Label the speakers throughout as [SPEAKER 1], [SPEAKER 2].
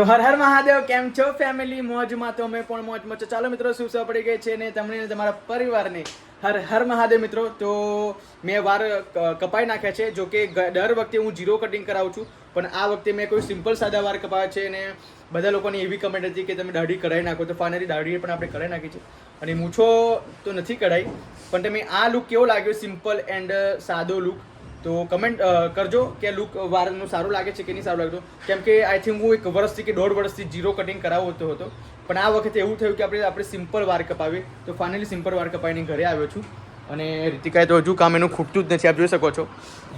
[SPEAKER 1] તો હર હર મહાદેવ, કેમ છો ફેમિલી મોજમાં તો અમે પણ મોજમાં છો. ચાલો મિત્રો, શું સૌ પડી ગઈ છે ને તમને તમારા પરિવારને? હર હર મહાદેવ મિત્રો, તો મેં વાર કપાઈ નાખ્યા છે. જો કે દર વખતે હું જીરો કટિંગ કરાવું છું. પણ આ વખતે મેં કોઈ સિમ્પલ સાદા વાર કપાવ્યા છે અને બધા લોકોની એવી કમેન્ટ હતી કે તમે દાઢી કઢાઈ નાખો. તો ફાઇનલી દાઢી પણ આપણે કઢાઈ નાખી છે. અને મૂછો તો નથી કઢાઈ, પણ તમે આ લુક કેવો લાગ્યો? સિમ્પલ એન્ડ સાદો લુક તો કમેન્ટ કરજો કે લુક વારનું સારું લાગે છે કે નહીં સારું લાગતું કેમ કે આઈ થિંક હું એક વર્ષથી કે દોઢ વર્ષથી જીરો કટિંગ કરાવતો હતો. પણ આ વખતે એવું થયું કે આપણે આપણે સિમ્પલ વાર કપાવી તો ફાઇનલી સિમ્પલ વાર કપાવીને ઘરે આવ્યો છું. અને રીતિકાએ તો હજુ કામ એનું ખૂટતું જ નથી. આપ જોઈ શકો છો.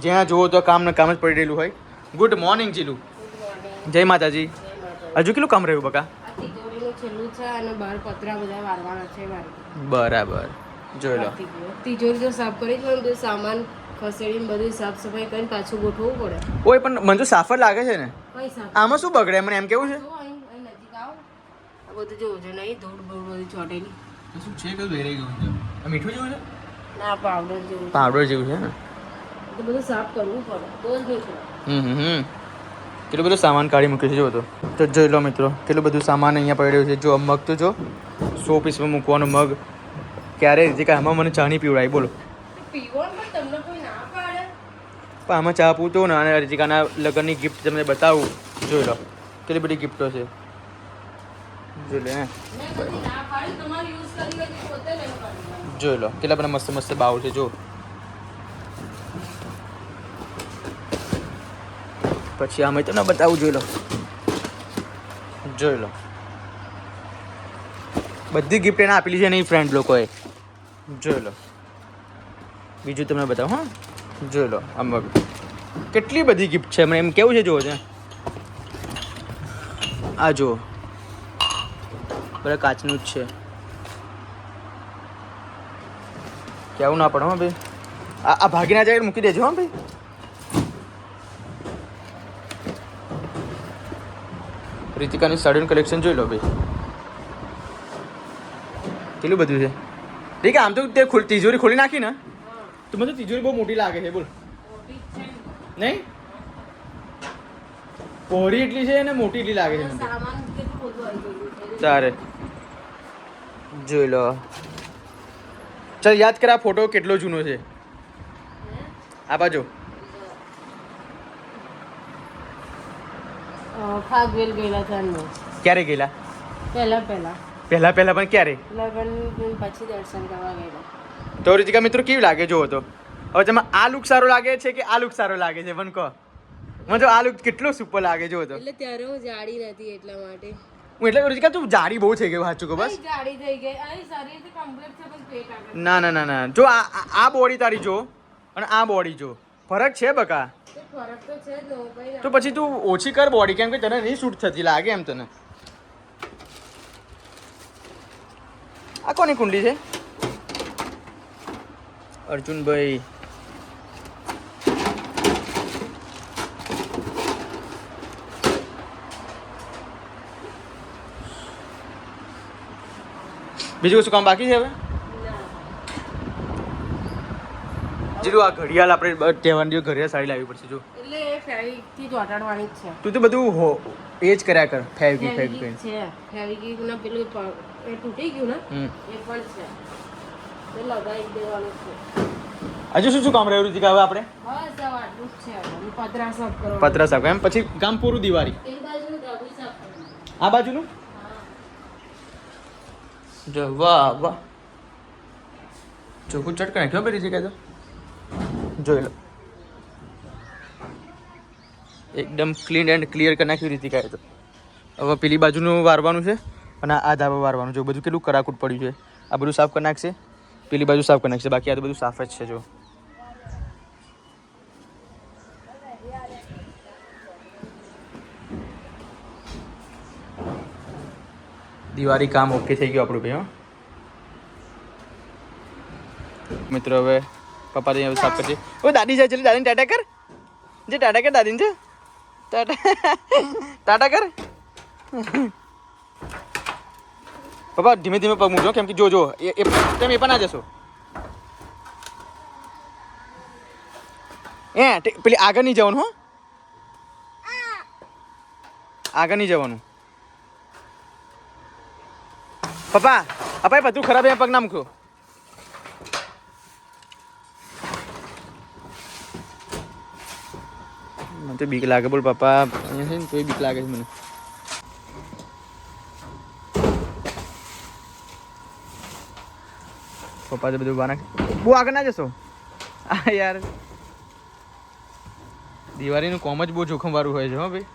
[SPEAKER 1] જ્યાં જુઓ તો કામ ને કામ જ પડી રહેલું હોય. Good morning Jilu. જય માતાજી. હજુ કેટલું કામ રહ્યું બકા? બરાબર. જોઈ લો.
[SPEAKER 2] તિજોરી તો સાફ કરી સામાન. ખસેડીને બધી સાફ સફાઈ કરીને પાછું ગોઠવવું પડે.
[SPEAKER 1] ઓય પણ મને તો સાફર લાગે છે ને? આમાં શું બગડે? મને એમ કેવું છે?
[SPEAKER 2] નજીક આવો. આ બધું જોવું છે નહીં? ધૂળ બૂળ બધું ચોટેલી.
[SPEAKER 1] શું છે કયું વેરાઈ ગયું છે? મીઠું જેવું છે?
[SPEAKER 2] ના પાવડર જેવું છે.
[SPEAKER 1] પાવડર જેવું છે ને?
[SPEAKER 2] તો બધું સાફ કરવું પડે. તો જ
[SPEAKER 1] હમ હમ કેટલું બધું સામાન કાઢી મૂક્યું છે જો તો. તો જોઈ લો મિત્રો કેટલું બધું સામાન અહીંયા પડ્યું છે. જો આ મગ તો જો સો પીસમાં મૂકવાનો મગ. ક્યારે જે કે આમાં મને ચાણી પીવડાય બોલો.
[SPEAKER 2] પીવાનું પણ તમને કોઈ ના પાડે
[SPEAKER 1] પણ આમાં ચા પૂતો ને અને રીતિકાના લગ્નની ગિફ્ટ તમને બતાવું. જોઈ લો, કેટલી બધી ગિફ્ટો છે. જોઈ લો હે.
[SPEAKER 2] મેં બધી ના પાડી તમારે યુઝ કરી હોય તો પોતે નહીં પાડવાનું
[SPEAKER 1] જોઈ લો, કેટલા બધા મસ્ત મસ્ત બાઉલ છે જો પછી આમાં તમને બતાવું, જોઈ લો. જોઈ લો. બધી ગિફ્ટ એને આપેલી છે નહીં ફ્રેન્ડ લોકોએ. જોઈ લો. બીજું તમને બતાવું, હા. જોઈ લો, આમ કેટલી બધી ગિફ્ટ છે? મને એમ કેવું છે, જુઓ છે આ જુઓ. બધા કાચનું જ છે. કેવું ના પડે હો, ભાઈ. આ આ ભાગીના જાય મૂકી દેજો, હા, ભાઈ. રીતિકાની સાડીનું કલેક્શન જોઈ લો, ભાઈ. કેટલું બધું છે? ઠીક આમ તો તે ખુલ તિજોરી ખોલી નાખી ને. તો મને તો તિજોરી બહુ મોટી લાગે છે બોલ. નહીં? પહોળી એટલી છે અને મોટી એટલી લાગે છે મને. તારે જોઈ લો. ચાલ યાદ કર આ ફોટો કેટલો જૂનો છે. આ બાજુ.
[SPEAKER 2] ફાગવેલ ગયેલા હતા
[SPEAKER 1] ક્યારે ગયેલા?
[SPEAKER 2] પહેલા પહેલા.
[SPEAKER 1] પહેલા પહેલા પણ ક્યારે?
[SPEAKER 2] લગ્ન પછી દર્શન કરવા ગયેલા.
[SPEAKER 1] તો રિતિકા મિત્રો કેવી લાગે? જોવો તો. હવે તમે આ લુક સારો લાગે છે કે આ લુક સારો લાગે છે? પણ કહો. મને જો આ લુક કેટલો સુપર લાગે જોવો તો.
[SPEAKER 2] એટલે ત્યારે હું જાડી નથી એટલા માટે.
[SPEAKER 1] હું એટલે રીતિકા તું જાડી બહુ થઈ ગયું વાંચું બસ
[SPEAKER 2] જાડી થઈ ગઈ. અરે શરીર તો કમ્પ્લીટ છે પણ પેટ આગળ.
[SPEAKER 1] ના ના ના ના. જો આ આ- બોડી તારી જો અને આ બોડી જો. ફરક છે બકા?
[SPEAKER 2] ફરક તો છે જ હું
[SPEAKER 1] તો પછી તું ઓછી કર બોડી કેમ કે તને નહીં શૂટ થતી લાગે એમ તને. આ કોની કુંડલી છે? અર્જુનભાઈ. બીજું કશું કામ બાકી છે હવે? જીરું આ ઘડિયાળ આપણે તહેવારની ઘડિયાળ સારી લાવવી પડશે જો.
[SPEAKER 2] એટલે ફેવિકથી ચોંટાડવાની જ છે.
[SPEAKER 1] તું તો બધું હો એ જ કર્યા કર ફેવિક ફેવિક
[SPEAKER 2] છે. ફેવિકિક પેલું એ તૂટી ગયું ને? એ પણ છે એ લગાવી જ દેવાનું છે
[SPEAKER 1] હજુ શું શું કામ રહ્યું રીતિકા હવે આપણે?
[SPEAKER 2] જ. પતરા સાફ
[SPEAKER 1] એમ. પછી કામ પૂરું દિવાળી. આ બાજુનું? જો વાહ વાહ. ચોખ્ખું ચટક નાખ્યો ભાઈ રીતિકા તો? જોઈ લો. એકદમ ક્લીન એન્ડ ક્લિયર કરી નાખ્યું રીતિકાએ તો. હવે પેલી બાજુનું વારવાનું છે અને આ ધાબા વારવાનું છે. બધું કેટલું કરાકૂટ પડ્યું છે. આ બધું સાફ કરી નાખશે. પેલી બાજુ સાફ કરી નાખશે બાકી આ તો બધું સાફ જ છે જો દિવાળી કામ ઓકે થઈ ગયું આપણું ભાઈ હો મિત્રો હવે પપ્પા ત્યાં સાફ કરશે ઓ દાદી જાય ચલી દાદીને ટાટા કર જે ટાટા કર દાદીને છે ટાટા ટાટા કર પપ્પા, ધીમે ધીમે પગ મૂકજો, કેમ કે જોજો એ તમે એ પણ ના જશો. એ પેલી આગળ નહીં જવાનું, હો. આગળ નહીં જવાનું. પપ્પા પપ્પા એ બધું ખરાબ એ પગ ના મૂક્યો. મને બીક લાગે, બોલ પપ્પા. અહીંયા છે ને, તોય બીક લાગે છે મને. પપ્પા તો બધું બાના બહુ આગળ ના જશો? આ યાર. દિવાળીનું કોમ જ બહુ જોખમ વાળું હોય છે હો ભાઈ.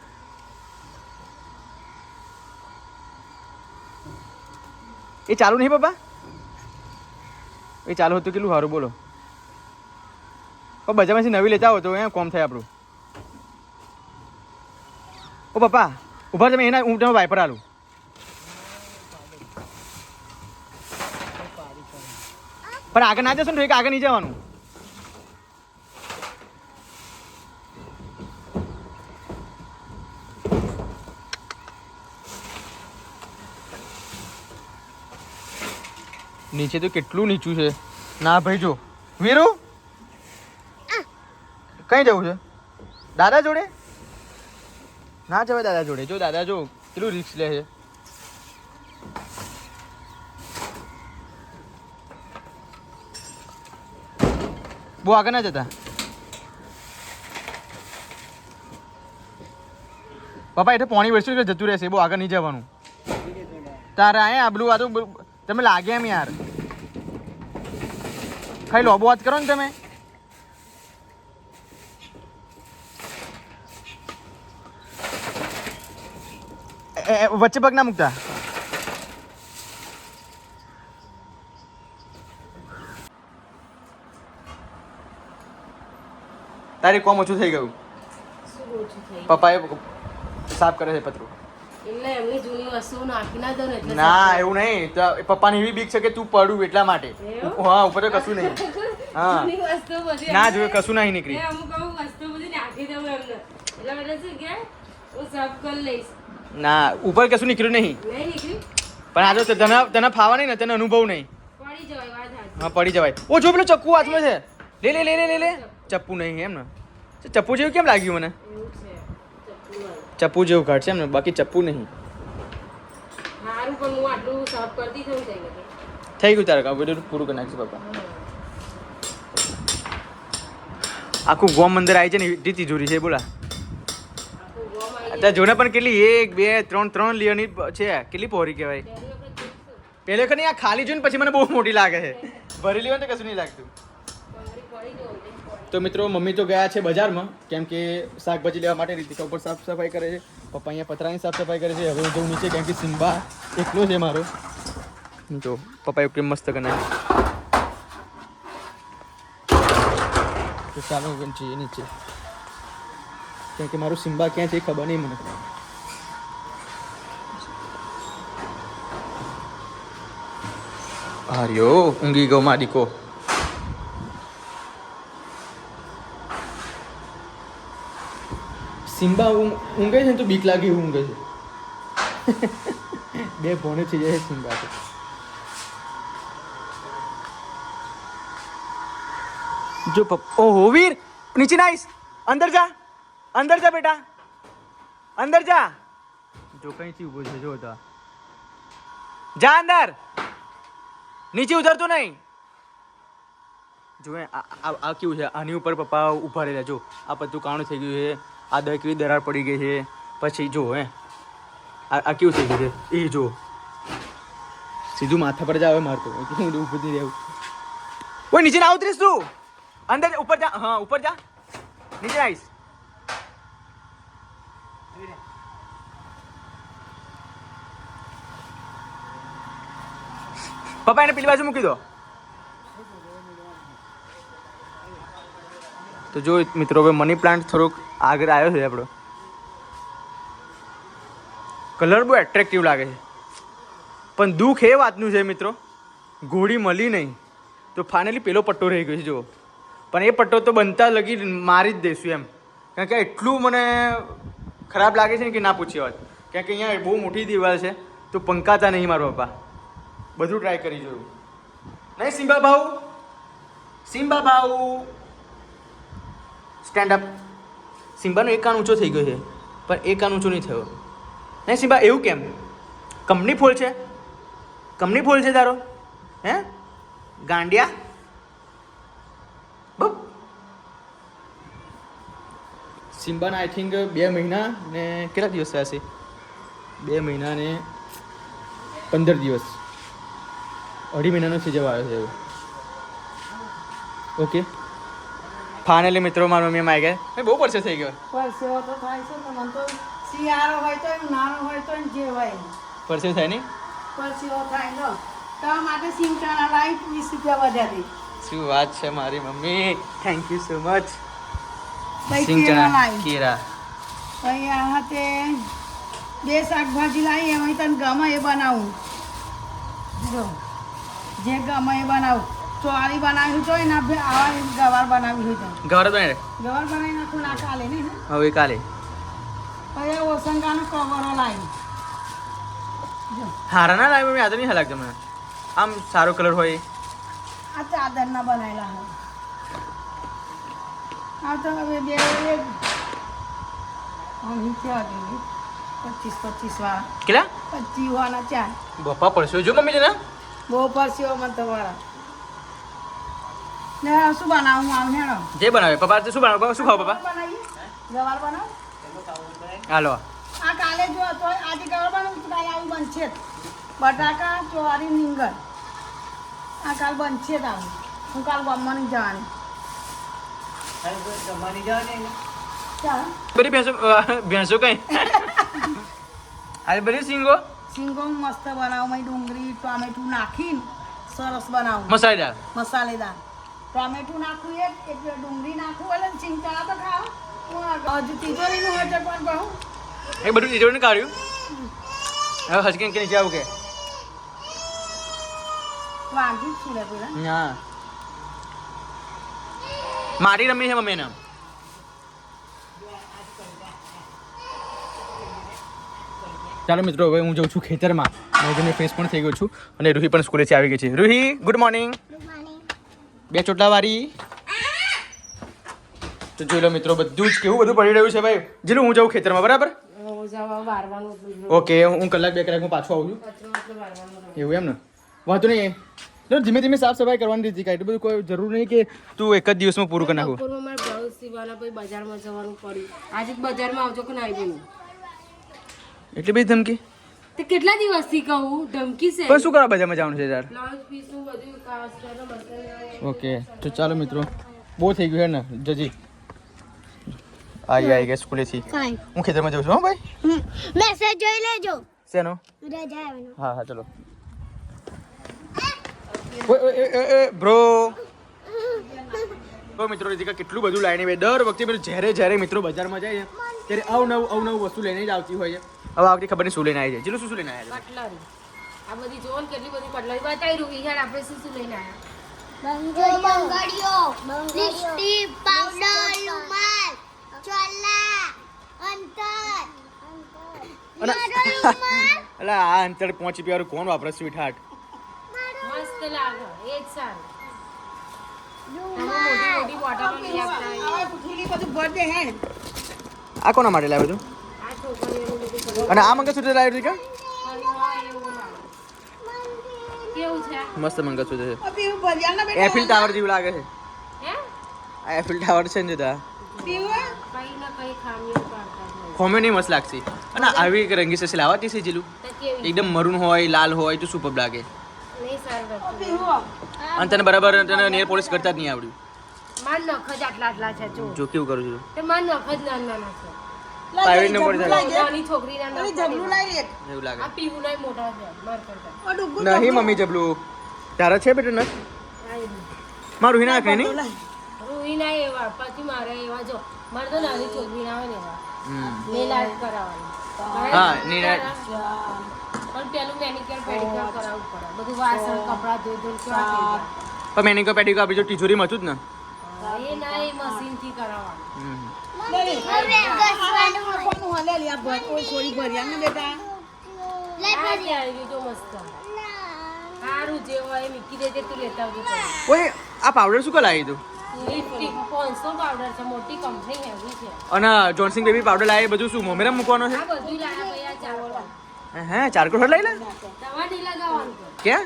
[SPEAKER 1] એ ચાલુ નહીં પપ્પા? એ ચાલુ હતું કેટલું સારું બોલો. ઓ બજારમાંથી નવી લેતા હો તો એ કોમ થાય આપણું. ઓ પપ્પા ઊભા તમે એના હું તમે વાઇપર આલું. પણ આગળ ના જશો ને એક આગળ નહીં જવાનું. નીચે તો કેટલું નીચું છે. ના ભાઈ, જો. વીરુ? કઈ જવું છે? દાદા જોડે? ના જવાય દાદા જોડે. જો દાદા, જો. કેટલું રિસ્ક લે છે. બહુ આગળ ના જતા. પપ્પા, એટલે પોણી વરસ્યું એટલે જતું રહેશે, બહુ આગળ નહીં જવાનું. તારે અહીંયા આબલું આ તો તમે લાગે એમ યાર. ખાલી લોબો વાત કરો ને તમે. વચ્ચે પગ ના મૂકતા. તારી કોમ ઓછું થઈ ગયું. પપ્પાએ સાફ કરે છે પતરું.
[SPEAKER 2] ના
[SPEAKER 1] એવું નહીં. તો પપ્પાની એવી બીક છે કે તું પડું એટલા માટે. હા ઉપર તો કશું નહીં. હા. ના જોયું કશું નહીં નીકળી. ના ઉપર કશું નીકળ્યું નહીં. પણ આજે તને તને ફાવા નહીં ને તને અનુભવ નહીં. હા પડી જવાય. ઓ જો પેલો ચક્કુ હાથમાં છે. લે લે લે લે લે ચપ્પુ નહીં એમ ને. ચપ્પુ જેવું કેમ લાગ્યું મને. ચપ્પુ જેવું ઘટ છે એમ ને બાકી ચપ્પુ નહીં.
[SPEAKER 2] થઈ ગયું
[SPEAKER 1] તારે કામ પૂરું કરી નાખશું પપ્પા. આખું ગોમ મંદિર આવી છે ને રીતિ તિજોરી છે બોલા. અત્યારે જોને પણ કેટલી એક બે ત્રણ ત્રણ લેયરની છે કેટલી પહોરી કહેવાય.
[SPEAKER 2] પહેલે વખત
[SPEAKER 1] આ ખાલી જોઈને પછી મને બહુ મોટી લાગે છે. ભરેલી હોય તો કશું નહીં લાગતું. તો મિત્રો, મમ્મી તો ગયા છે બજારમાં, કેમ કે શાકભાજી લેવા માટે રીતિકા ઉપર સાફ સફાઈ કરે છે, પપ્પા અહીંયા પતરાની સાફ સફાઈ કરે છે, હવે હું જઉં નીચે, કેમ કે સિમ્બા એકલો છે મારો. જો પપ્પા એવું કેમ મસ્ત કરે તો ચાલો, હવે જઈએ નીચે. કેમ કે મારું સિમ્બા ક્યાં છે એ ખબર નહીં મને. હાર્યો, ઊંઘી ગયો માડીકો સિમ્બા ઊંઘે છે ને તો બીક લાગે એવું ઊંઘે છે. બે ભોણે થઈ જાય સિમ્બા તો. જો પપ્પા ઓહો વીર, નીચે નાઈશ અંદર જા અંદર જા બેટા. અંદર જા. જો કઈ થી ઊભો છે, જો તો. જા અંદર. નીચે ઉતરતો નહીં. જો આ કેવું છે? આની ઉપર પપ્પા ઊભા રહેલા, જો. આ બધું કાણું થઈ ગયું છે. આ દર કેવી દરાર પડી ગઈ છે. પછી જો, હે. આ આ કેવું થઈ ગયું છે? એ જો. સીધું માથા પર જ આવે મારતો હું ઊભું નહીં રહેવું. ઓય, નીચે ના ઉતરીશ તું. અંદર ઉપર જા. હા, ઉપર જા. નીચે આવીશ. પપ્પા, એને પેલી બાજુ મૂકી દો. તો જો મિત્રો, હવે મની પ્લાન્ટ થોડોક આગળ આવ્યો છે આપણો. કલર બહુ એટ્રેક્ટિવ લાગે છે. પણ દુઃખ એ વાતનું છે મિત્રો, ઘોડી મળી નહીં. તો ફાઇનલી પેલો પટ્ટો રહી ગયો છે જો પણ એ પટ્ટો તો બનતા લગી મારી જ દઈશું એમ. કારણ કે એટલું મને ખરાબ લાગે છે ને કે ના પૂછી વાત. કારણ કે અહીંયા બહુ મોટી દિવાલ છે, તો પંકાતા નહીં મારા પપ્પા. બધું ટ્રાય કરી જોયું. નહીં, સિમ્બા ભાઉ? સિમ્બા ભાઉ? સ્ટેન્ડ અપ સિમ્બાનો એક કાન ઊંચો થઈ ગયો છે, પણ એક કાન ઊંચો નહીં થયો. નહીં સિમ્બા, એવું કેમ? કંપની ફોલ છે? કંપની ફૂલ છે તારો? હે? ગાંડિયા? બપ. સિમ્બાના આઈ થિંક બે મહિના ને કેટલા દિવસ થયા છે? બે મહિના ને પંદર દિવસ. અઢી મહિનાનો જવા આવ્યો છે ઓકે ફાઇનલી મિત્રો મારા મમ્મી આવી ગયા. બહુ પરસે થઈ ગયો.
[SPEAKER 3] પરસેવો તો થાય છે ને મન તો શિયાળો હોય તો નાનો હોય તો જે હોય
[SPEAKER 1] પરસે થાય નહીં?
[SPEAKER 3] પરસેવો થાય લો. તમારા માટે સિંગટાણા લાવી વીસ રૂપિયા વધારે દે
[SPEAKER 1] શું વાત છે મારી mummy? Thank you so much
[SPEAKER 3] પછી
[SPEAKER 1] સિંગ
[SPEAKER 3] કેળા.
[SPEAKER 1] ચણા કેરા
[SPEAKER 3] આ હાથે બે શાકભાજી લાવી એમાં તને ગમે એ બનાવું. જો જે ગમે એ બનાવું. ચોળી બનાવી તો એના આવા ગવાર બનાવી હોય તો
[SPEAKER 1] ગવાર બનાવી
[SPEAKER 3] ગવાર બનાવી નાખું ના કાલે ને?
[SPEAKER 1] હવે કાલે.
[SPEAKER 3] પછી ઓસંગાનો કવરો લાવી
[SPEAKER 1] હારા ના લાગે મેં આદર નહીં હલાક તમને આમ સારો કલર હોય.
[SPEAKER 3] આ ચાદર ના બનાવેલા હોય. આ તો હવે બે પચીસ પચીસ વાળા.
[SPEAKER 1] કેટલા?
[SPEAKER 3] પચીસ વાળા ચાર.
[SPEAKER 1] બપા પડશે જો મમ્મી છે
[SPEAKER 3] બહુ પડશે મને તો વાળા ને શું બનાવું? આવું હેડો.
[SPEAKER 1] જે બનાવે પપ્પા શું બનાવે? શું ખાવ પપ્પા?
[SPEAKER 3] ગવાર બનાવ?
[SPEAKER 1] હાલો.
[SPEAKER 3] આ કાલે જો તો આજે ગવાર બનાવું તો કાલે આવું બનશે. જ બટાકા ચોરી નીંગર આ કાલ બનશે જ આવું. હું કાલ ગમવાની જવાની.
[SPEAKER 1] બધી ભેંસો ભેંસો કઈ? આજે બધી સિંગો?
[SPEAKER 3] સિંગો મસ્ત બનાવું મેં ડુંગળી ટામેટું નાખીને સરસ બનાવું.
[SPEAKER 1] મસાલેદાર?
[SPEAKER 3] મસાલેદાર. ટોમેટું નાખું એક એટલે ડુંગળી નાખું એટલે ચિંતા તો ખાઓ. હજુ તિજોરીનું છે પણ બહુ
[SPEAKER 1] એ બધું તીજોરીને કાઢ્યું? હવે હસકી કે નીચે આવું કે?
[SPEAKER 3] છું પેલા
[SPEAKER 1] મારી રમી છે મમ્મી એને. ચાલો મિત્રો હવે હું જઉં છું ખેતરમાં. મેં ફેસ પણ થઈ ગયો છું અને રૂહી પણ સ્કૂલેથી આવી ગઈ છે. રૂહી ગુડ મોર્નિંગ બે ચોટલા વાળી તો જોઈ લો મિત્રો બધું જ કેવું બધું પડી રહ્યું છે ભાઈ. જેલું હું જાઉં ખેતરમાં બરાબર. ઓકે હું કલાક બે કલાકમાં પાછો આવું છું. એવું એમ ને વાંધો નહીં. તો ધીમે ધીમે સાફ સફાઈ કરવાની દીધી કાંઈ એટલું બધું કોઈ જરૂર નહીં કે તું એક જ દિવસમાં પૂરું કરી નાખું.
[SPEAKER 2] બજારમાં જવાનું પડ્યું. આજે બજારમાં આવજો કે ના આવી
[SPEAKER 1] એટલી બધી ધમકી?
[SPEAKER 2] તે કેટલા દિવસથી કહું? ધમકી છે.
[SPEAKER 1] પણ શું કરવા બજારમાં જવાનું છે યાર?
[SPEAKER 2] બ્લાઉઝ પીસનું બધું કાસ્ટર મસાલો
[SPEAKER 1] ઓકે તો ચાલો મિત્રો. બહુ થઈ ગયું છે ને જજી. આઈ આઈ ગયા સ્કૂલેથી. હું ખેતરમાં જાઉં છું હો ભાઈ?
[SPEAKER 4] મેસેજ જોઈ લેજો.
[SPEAKER 1] શેનો?
[SPEAKER 4] રજા
[SPEAKER 1] હા હા ચલો. બ્રો તો મિત્રો રીતિકા કેટલું બધું લાઈને બે. દર વખતે પેલું જ્યારે જ્યારે મિત્રો બજારમાં જાય છે ત્યારે અવનવું અવનવું વસ્તુ લઈને જ આવતી હોય છે. હવે આ વખતે ખબર નહીં શું લઈને આવી છે? જેલું શું શું લઈને આવ્યા
[SPEAKER 2] કટલરી. આ બધી જોવો કેટલી બધી કટલરી. બતાવી રૂકી આપણે શું શું લઈને આવ્યા?
[SPEAKER 4] બંગડીઓ લિપસ્ટિક પાવડર રૂમાલ ચોલા અંતર.
[SPEAKER 1] અને આ અંતર પહોંચી પીવાનું કોણ વાપરે સ્વીટ હાર્ટ
[SPEAKER 2] મસ્ત લાગે એ જ સારું.
[SPEAKER 1] આ કોના માટે લાવ્યું તું? અને આ મંગળસૂત્ર લાવ્યું હતું કે? મસ્ત મંગળસૂત્ર છે. એફિલ ટાવર જેવું લાગે છે. આ એફિલ ટાવર છે ને જુદા. ખોમે નહીં મસ્ત લાગશે અને આવી એક રંગી સસી લાવવાતી છે જીલું. એકદમ મરૂન હોય લાલ હોય તો સુપર લાગે. અને તને બરાબર તને નેર પોલિશ કરતા જ નહીં આવડ્યું.
[SPEAKER 2] માર નખ જ આટલા આટલા છે જો.
[SPEAKER 1] જો કેવું કરું છું?
[SPEAKER 2] તે માર નખ જ નાના નાના છે.
[SPEAKER 1] પ્રાઇવેટ ને પડી
[SPEAKER 2] છોકરીના નખ
[SPEAKER 3] જબલું લઈ લે
[SPEAKER 1] એવું લાગે.
[SPEAKER 2] આ પીવું નહીં મોટા છે માર કરતા.
[SPEAKER 1] નહીં મમ્મી જબલું તારા છે બેટા
[SPEAKER 2] એવું.
[SPEAKER 1] નહીં.
[SPEAKER 2] પછી મારે એવા જો. મારે તો નાની છોકરી ના આવે ને એવા. નેલ કરાવવાની.
[SPEAKER 1] હા,
[SPEAKER 2] પણ પેલું મેનિક્યોર પેડિક્યોર કરાવવું પડે. બધું વાસણ કપડાં ધોઈ ધોઈ કેવા
[SPEAKER 1] પણ મેનિકો પેડિકો આપણી જો તિજોરી મચું જ ને?
[SPEAKER 2] એ ના એ મશીનથી કરાવવાનું.
[SPEAKER 3] આ
[SPEAKER 1] પાવડર શું કલાવી તું? અને જોન્સિંગ બેબી પાવડર લાવે બધું શું મોમેરા મૂકવાનો છે?
[SPEAKER 2] ચાવલ
[SPEAKER 1] ચારકોલ લઈ લે. ક્યાં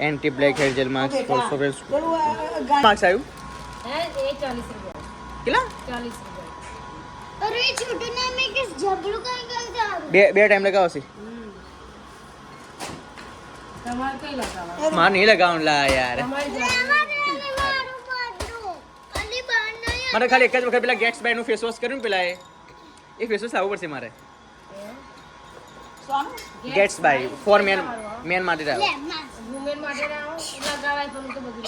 [SPEAKER 1] anti black hair gel mask for
[SPEAKER 3] ગા-
[SPEAKER 2] તમારે કઈ લગાવવાનું?
[SPEAKER 1] મારે નહીં લગાવવાનું લા યાર.
[SPEAKER 4] મારું
[SPEAKER 1] ખાલી એક જ વખત પેલા ગેટ્સ બાયનું ફેસ વોશ કર્યું ને પેલા એ. એ ફેસ વોશ આવવું પડશે મારે. Gatsby for men men માટે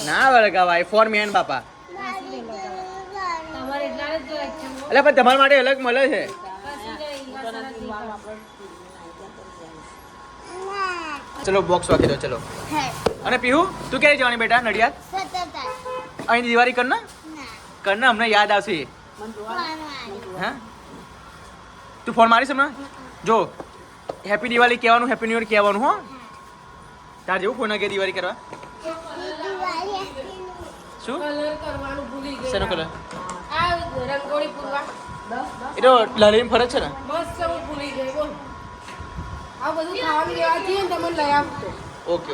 [SPEAKER 2] ના લગાવાય
[SPEAKER 1] ફોર મેન બાપા
[SPEAKER 4] મારી ઘર
[SPEAKER 2] તમારે એટલા જ જોઈએ છે હો.
[SPEAKER 1] એટલે પણ તમારા માટે અલગ મળે છે. ચલો બોક્સ વાગી દો ચલો. અને પીહુ તું ક્યારે જવાની બેટા નડિયાદ? અહીં દિવાળી કર ને. કર ને અમને યાદ આવશે. હા? તું ફોન મારીશ હમણાં? જો હેપી દિવાળી કહેવાનું હેપી ન્યુ ઇયર કહેવાનું હો. તાર જેવું ફોન કે દિવાળી કરવા. શું
[SPEAKER 2] કલર કરવાનું ભૂલી ગઈ
[SPEAKER 1] શેનો કલર
[SPEAKER 2] રંગોળી પૂરવા.
[SPEAKER 1] એ તો ફરે છે ને?
[SPEAKER 2] બસ હું ભૂલી ગઈ બોલ. આ બધું ખાવાનું લેવાથી તમને લઈ આવતો
[SPEAKER 1] ઓકે